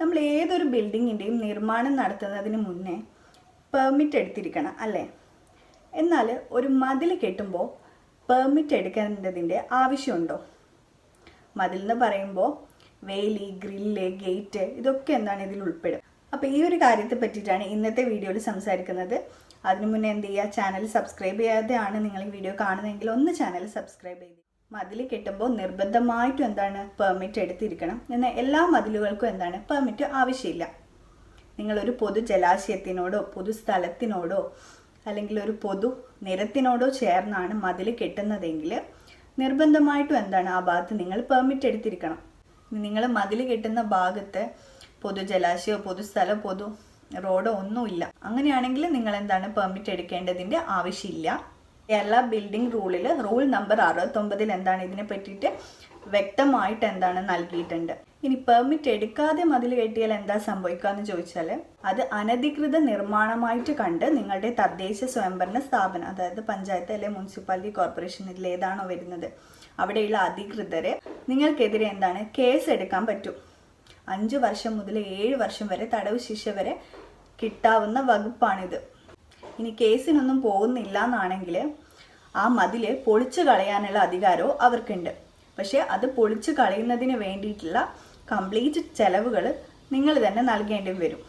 നമ്മൾ ഏതൊരു ബിൽഡിങ്ങിന്റെയും നിർമ്മാണം നടത്തുന്നതിന് മുന്നേ പെർമിറ്റ് എടുത്തിരിക്കണം അല്ലേ? എന്നാൽ ഒരു മതിൽ കെട്ടുമ്പോൾ പെർമിറ്റ് എടുക്കേണ്ടതിന്റെ ആവശ്യമുണ്ടോ? മതിൽ എന്ന് പറയുമ്പോൾ വേലി ഗ്രില്ല് ഗേറ്റ് ഇതൊക്കെ എന്താണ് ഇതിൽ ഉൾപ്പെടും. അപ്പോൾ ഈ ഒരു കാര്യത്തെ പറ്റിയിട്ടാണ് ഇന്നത്തെ വീഡിയോയിൽ സംസാരിക്കുന്നത്. അതിനു മുന്നേ എന്ത് ചെയ്യുക? ചാനൽ സബ്സ്ക്രൈബ് ചെയ്യാതെയാണ് നിങ്ങൾ ഈ വീഡിയോ കാണുന്നതെങ്കിൽ ഒന്ന് ചാനൽ സബ്സ്ക്രൈബ് ചെയ്ത് മതിൽ കെട്ടുമ്പോൾ നിർബന്ധമായിട്ടും എന്താണ് പെർമിറ്റ് എടുത്തിരിക്കണം. എന്നാൽ എല്ലാ മതിലുകൾക്കും എന്താണ് പെർമിറ്റ് ആവശ്യമില്ല. നിങ്ങളൊരു പൊതു ജലാശയത്തിനോടോ പൊതു സ്ഥലത്തിനോടോ അല്ലെങ്കിൽ ഒരു പൊതു നിരത്തിനോടോ ചേർന്നാണ് മതിൽ കെട്ടുന്നതെങ്കിൽ നിർബന്ധമായിട്ടും എന്താണ് ആ ഭാഗത്ത് നിങ്ങൾ പെർമിറ്റ് എടുത്തിരിക്കണം. നിങ്ങൾ മതിൽ കെട്ടുന്ന ഭാഗത്ത് പൊതു ജലാശയോ പൊതു സ്ഥലം പൊതു റോഡോ ഒന്നുമില്ല. അങ്ങനെയാണെങ്കിൽ നിങ്ങൾ എന്താണ് പെർമിറ്റ് എടുക്കേണ്ടതിന്റെ ആവശ്യമില്ല. കേരള ബിൽഡിംഗ് റൂളിൽ റൂൾ നമ്പർ അറുപത്തൊമ്പതിൽ എന്താണ് ഇതിനെ പറ്റിയിട്ട് വ്യക്തമായിട്ട് എന്താണ് നൽകിയിട്ടുണ്ട്. ഇനി പെർമിറ്റ് എടുക്കാതെ മതിൽ കെട്ടിയാൽ എന്താ സംഭവിക്കാന്ന് ചോദിച്ചാൽ അത് അനധികൃത നിർമ്മാണമായിട്ട് കണ്ട് നിങ്ങളുടെ തദ്ദേശ സ്വയംഭരണ സ്ഥാപനം അതായത് പഞ്ചായത്ത് അല്ലെ മുനിസിപ്പാലിറ്റി കോർപ്പറേഷൻ ഇതിൽ ഏതാണോ വരുന്നത് അവിടെയുള്ള അധികൃതരെ നിങ്ങൾക്കെതിരെ എന്താണ് കേസ് എടുക്കാൻ പറ്റും. അഞ്ച് വർഷം മുതൽ ഏഴ് വർഷം വരെ തടവ് ശിക്ഷ വരെ കിട്ടാവുന്ന വകുപ്പാണിത്. ഇനി കേസിനൊന്നും പോകുന്നില്ല എന്നാണെങ്കിൽ ആ മതിൽ പൊളിച്ചു കളയാനുള്ള അധികാരവും അവർക്കുണ്ട്. പക്ഷേ അത് പൊളിച്ചു കളയുന്നതിന് വേണ്ടിയിട്ടുള്ള കംപ്ലീറ്റ് ചെലവുകൾ നിങ്ങൾ തന്നെ നൽകേണ്ടി വരും.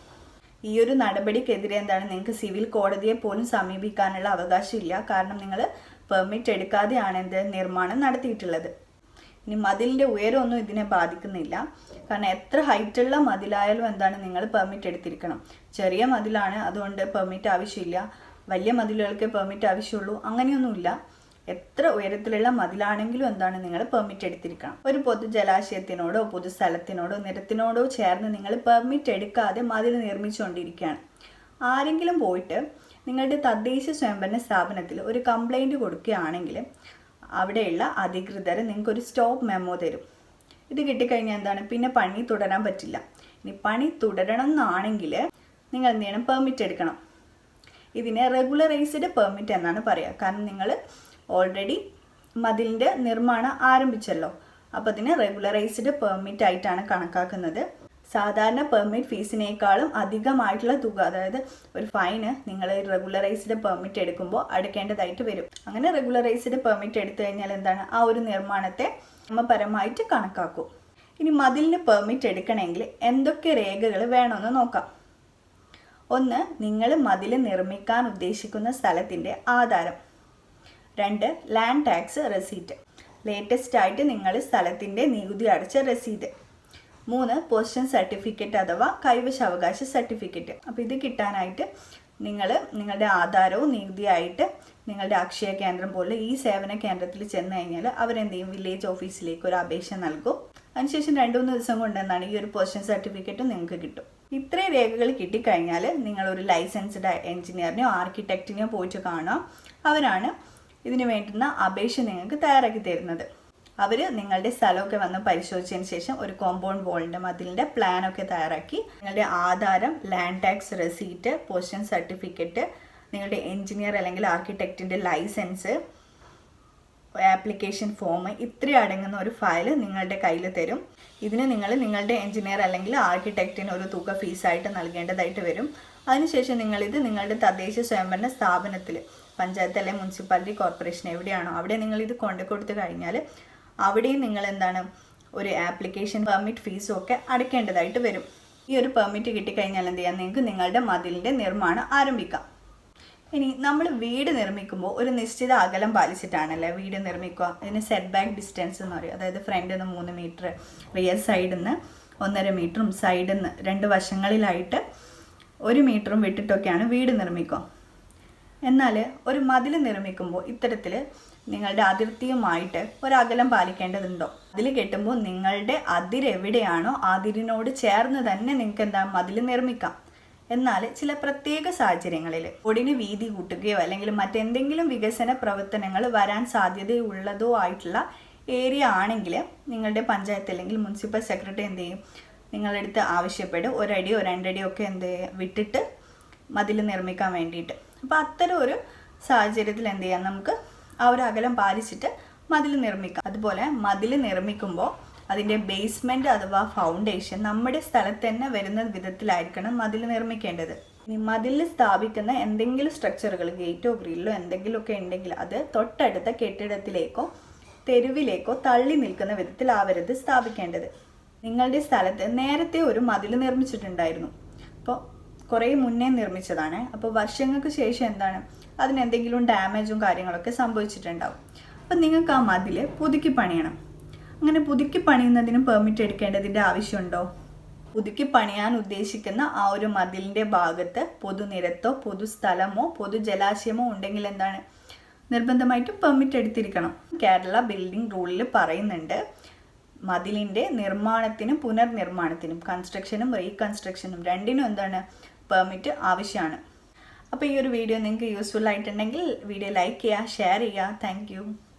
ഈ ഒരു നടപടിക്കെതിരെ എന്താണ് നിങ്ങൾക്ക് സിവിൽ കോടതിയെ പോലും സമീപിക്കാനുള്ള അവകാശമില്ല കാരണം നിങ്ങൾ പെർമിറ്റ് എടുക്കാതെയാണ് എന്ത് നിർമ്മാണം നടത്തിയിട്ടുള്ളത്. ഇനി മതിലിന്റെ ഉയരമൊന്നും ഇതിനെ ബാധിക്കുന്നില്ല. കാരണം എത്ര ഹൈറ്റുള്ള മതിലായാലും എന്താണ് നിങ്ങൾ പെർമിറ്റ് എടുത്തിരിക്കണം. ചെറിയ മതിലാണ് അതുകൊണ്ട് പെർമിറ്റ് ആവശ്യമില്ല. വലിയ മതിലുകൾക്ക് പെർമിറ്റ് ആവശ്യമുള്ളൂ. അങ്ങനെയൊന്നുമില്ല. എത്ര ഉയരത്തിലുള്ള മതിലാണെങ്കിലും എന്താണ് നിങ്ങൾ പെർമിറ്റ് എടുത്തിരിക്കണം. ഒരു പൊതു ജലാശയത്തിനോടോ പൊതു സ്ഥലത്തിനോടോ നിരത്തിനോടോ ചേർന്ന് നിങ്ങൾ പെർമിറ്റ് എടുക്കാതെ മതിൽ നിർമ്മിച്ചുകൊണ്ടിരിക്കുകയാണ്. ആരെങ്കിലും പോയിട്ട് നിങ്ങളുടെ തദ്ദേശ സ്വയംഭരണ സ്ഥാപനത്തിൽ ഒരു കംപ്ലൈന്റ് കൊടുക്കുകയാണെങ്കിൽ അവിടെയുള്ള അധികൃതർ നിങ്ങൾക്കൊരു സ്റ്റോപ്പ് മെമ്മോ തരും. ഇത് കിട്ടിക്കഴിഞ്ഞാൽ എന്താണ്? പിന്നെ പണി തുടരാൻ പറ്റില്ല. ഇനി പണി തുടരണം എന്നാണെങ്കിൽ നിങ്ങൾ എന്ത് ചെയ്യണം? പെർമിറ്റ് എടുക്കണം. ഇതിനെ റെഗുലറൈസ്ഡ് പെർമിറ്റ് എന്നാണ് പറയുക കാരണം നിങ്ങൾ ഓൾറെഡി മതിലിന്റെ നിർമ്മാണം ആരംഭിച്ചല്ലോ. അപ്പോൾ അതിനെ റെഗുലറൈസ്ഡ് പെർമിറ്റ് ആയിട്ടാണ് കണക്കാക്കുന്നത്. സാധാരണ പെർമിറ്റ് ഫീസിനേക്കാളും അധികമായിട്ടുള്ള തുക അതായത് ഒരു ഫൈന് നിങ്ങൾ റെഗുലറൈസ്ഡ് പെർമിറ്റ് എടുക്കുമ്പോൾ അടയ്ക്കേണ്ടതായിട്ട് വരും. അങ്ങനെ റെഗുലറൈസ്ഡ് പെർമിറ്റ് എടുത്തു കഴിഞ്ഞാൽ എന്താണ്? ആ ഒരു നിർമ്മാണത്തെ നിയമപരമായിട്ട് കണക്കാക്കും. ഇനി മതിലിന് പെർമിറ്റ് എടുക്കണമെങ്കിൽ എന്തൊക്കെ രേഖകൾ വേണമെന്ന് നോക്കാം. ഒന്ന് നിങ്ങൾ മതിൽ നിർമ്മിക്കാൻ ഉദ്ദേശിക്കുന്ന സ്ഥലത്തിന്റെ ആധാരം. രണ്ട് ലാൻഡ് ടാക്സ് റെസീറ്റ് ലേറ്റസ്റ്റ് ആയിട്ട് നിങ്ങൾ സ്ഥലത്തിന്റെ നികുതി അടച്ച രസീത് മൂന്ന് പൊസിഷൻ സർട്ടിഫിക്കറ്റ് അഥവാ കൈവശാവകാശ സർട്ടിഫിക്കറ്റ്. അപ്പോൾ ഇത് കിട്ടാനായിട്ട് നിങ്ങൾ നിങ്ങളുടെ ആധാരവും നികുതിയായിട്ട് നിങ്ങളുടെ അക്ഷയ കേന്ദ്രം പോലെ ഈ സേവന കേന്ദ്രത്തിൽ ചെന്ന് കഴിഞ്ഞാൽ അവരെന്ത് ചെയ്യും വില്ലേജ് ഓഫീസിലേക്ക് ഒരു അപേക്ഷ നൽകും. അതിനുശേഷം രണ്ട് മൂന്ന് ദിവസം കൊണ്ട് ഈ ഒരു പൊസിഷൻ സർട്ടിഫിക്കറ്റ് നിങ്ങൾക്ക് കിട്ടും. ഇത്രയും രേഖകൾ കിട്ടിക്കഴിഞ്ഞാൽ നിങ്ങളൊരു ലൈസൻസ്ഡ് എഞ്ചിനീയറിനെയോ ആർക്കിടെക്റ്റിനെയോ പോയിട്ട് കാണാം. അവരാണ് ഇതിന് വേണ്ടുന്ന അപേക്ഷ നിങ്ങൾക്ക് തയ്യാറാക്കി തരുന്നത്. അവർ നിങ്ങളുടെ സ്ഥലമൊക്കെ വന്ന് പരിശോധിച്ചതിന് ശേഷം ഒരു കോമ്പൗണ്ട് വോളിന്റെ മതിലിന്റെ പ്ലാനൊക്കെ തയ്യാറാക്കി. നിങ്ങളുടെ ആധാരം land tax receipt possession certificate നിങ്ങളുടെ എഞ്ചിനീയർ അല്ലെങ്കിൽ ആർക്കിടെക്റ്റിന്റെ ലൈസൻസ് ആപ്ലിക്കേഷൻ ഫോം ഇത്രയും അടങ്ങുന്ന ഒരു ഫയൽ നിങ്ങളുടെ കയ്യിൽ തരും. ഇതിന് നിങ്ങൾ നിങ്ങളുടെ എഞ്ചിനീയർ അല്ലെങ്കിൽ ആർക്കിടെക്റ്റിന് ഒരു തുക ഫീസായിട്ട് നൽകേണ്ടതായിട്ട് വരും. അതിനുശേഷം നിങ്ങളിത് നിങ്ങളുടെ തദ്ദേശ സ്വയംഭരണ സ്ഥാപനത്തിൽ പഞ്ചായത്ത് അല്ലെങ്കിൽ മുനിസിപ്പാലിറ്റി കോർപ്പറേഷൻ എവിടെയാണോ അവിടെ നിങ്ങളിത് കൊണ്ടു കൊടുത്തു കഴിഞ്ഞാൽ അവിടെയും നിങ്ങൾ എന്താണ് ഒരു ആപ്ലിക്കേഷൻ പെർമിറ്റ് ഫീസും ഒക്കെ അടയ്ക്കേണ്ടതായിട്ട് വരും. ഈ ഒരു പെർമിറ്റ് കിട്ടിക്കഴിഞ്ഞാൽ എന്ത് ചെയ്യാം? നിങ്ങൾക്ക് നിങ്ങളുടെ മതിലിന്റെ നിർമ്മാണം ആരംഭിക്കാം. ഇനി നമ്മൾ വീട് നിർമ്മിക്കുമ്പോൾ ഒരു നിശ്ചിത അകലം പാലിച്ചിട്ടാണല്ലേ വീട് നിർമ്മിക്കുക? ഇതിന് സെറ്റ് ബാക്ക് ഡിസ്റ്റൻസ് എന്ന് പറയും. അതായത് ഫ്രണ്ടിൽ നിന്ന് മൂന്ന് മീറ്റർ റിയർ സൈഡിൽ നിന്ന് ഒന്നര മീറ്ററും സൈഡിൽ നിന്ന് രണ്ട് വശങ്ങളിലായിട്ട് ഒരു മീറ്ററും വിട്ടിട്ടൊക്കെയാണ് വീട് നിർമ്മിക്കുക. എന്നാൽ ഒരു മതിൽ നിർമ്മിക്കുമ്പോൾ ഇത്തരത്തിൽ നിങ്ങളുടെ അതിർത്തിയുമായിട്ട് ഒരകലം പാലിക്കേണ്ടതുണ്ടോ? അതിൽ കെട്ടുമ്പോൾ നിങ്ങളുടെ അതിരെവിടെയാണോ അതിരിനോട് ചേർന്ന് തന്നെ നിങ്ങൾക്ക് എന്താ മതിൽ നിർമ്മിക്കാം. എന്നാൽ ചില പ്രത്യേക സാഹചര്യങ്ങളിൽ ഒടിന് വീതി കൂട്ടുകയോ അല്ലെങ്കിൽ മറ്റെന്തെങ്കിലും വികസന പ്രവർത്തനങ്ങൾ വരാൻ സാധ്യതയുള്ളതോ ആയിട്ടുള്ള ഏരിയ ആണെങ്കിൽ നിങ്ങളുടെ പഞ്ചായത്ത് അല്ലെങ്കിൽ മുനിസിപ്പൽ സെക്രട്ടറി എന്ത് ചെയ്യും? നിങ്ങളുടെ അടുത്ത് ആവശ്യപ്പെടും. ഒരടിയോ രണ്ടടിയോ ഒക്കെ എന്ത് വിട്ടിട്ട് മതിൽ നിർമ്മിക്കാൻ വേണ്ടിയിട്ട്. അപ്പോൾ അത്തരം ഒരു സാഹചര്യത്തിൽ എന്ത് ചെയ്യാം? നമുക്ക് ആ ഒരു അകലം പാലിച്ചിട്ട് മതിൽ നിർമ്മിക്കാം. അതുപോലെ മതിൽ നിർമ്മിക്കുമ്പോൾ അതിന്റെ ബേസ്മെന്റ് അഥവാ ഫൗണ്ടേഷൻ നമ്മുടെ സ്ഥലത്ത് തന്നെ വരുന്ന വിധത്തിലായിരിക്കണം മതിൽ നിർമ്മിക്കേണ്ടത്. മതിൽ സ്ഥാപിക്കുന്ന എന്തെങ്കിലും സ്ട്രക്ചറുകൾ ഗേറ്റോ ഗ്രില്ലോ എന്തെങ്കിലുമൊക്കെ ഉണ്ടെങ്കിൽ അത് തൊട്ടടുത്ത കെട്ടിടത്തിലേക്കോ തെരുവിലേക്കോ തള്ളി നിൽക്കുന്ന വിധത്തിലാവരുത് സ്ഥാപിക്കേണ്ടത്. നിങ്ങളുടെ സ്ഥലത്ത് നേരത്തെ ഒരു മതിൽ നിർമ്മിച്ചിട്ടുണ്ടായിരുന്നു. അപ്പോൾ കുറേ മുന്നേ നിർമ്മിച്ചതാണ്. അപ്പോൾ വർഷങ്ങൾക്ക് ശേഷം എന്താണ്? അതിന് എന്തെങ്കിലും ഡാമേജും കാര്യങ്ങളൊക്കെ സംഭവിച്ചിട്ടുണ്ടാവും. അപ്പം നിങ്ങൾക്ക് ആ മതിൽ പുതുക്കി പണിയണം. അങ്ങനെ പുതുക്കി പണിയുന്നതിന് പെർമിറ്റ് എടുക്കേണ്ടതിന്റെ ആവശ്യമുണ്ടോ? പുതുക്കി പണിയാൻ ഉദ്ദേശിക്കുന്ന ആ ഒരു മതിലിന്റെ ഭാഗത്ത് പൊതുനിരത്തോ പൊതുസ്ഥലമോ പൊതുജലാശയമോ ഉണ്ടെങ്കിൽ എന്താണ്? നിർബന്ധമായിട്ടും പെർമിറ്റ് എടുത്തിരിക്കണം. കേരള ബിൽഡിംഗ് റൂളിൽ പറയുന്നുണ്ട് മതിലിന്റെ നിർമ്മാണത്തിനും പുനർനിർമ്മാണത്തിനും കൺസ്ട്രക്ഷനും റീകൺസ്ട്രക്ഷനും രണ്ടിനും എന്താണ്? പെർമിറ്റ് ആവശ്യമാണ് അപ്പോൾ ഈ ഒരു വീഡിയോ നിങ്ങൾക്ക് യൂസ്ഫുൾ ആയിട്ടുണ്ടെങ്കിൽ വീഡിയോ ലൈക്ക് ചെയ്യുക ഷെയർ ചെയ്യുക. താങ്ക്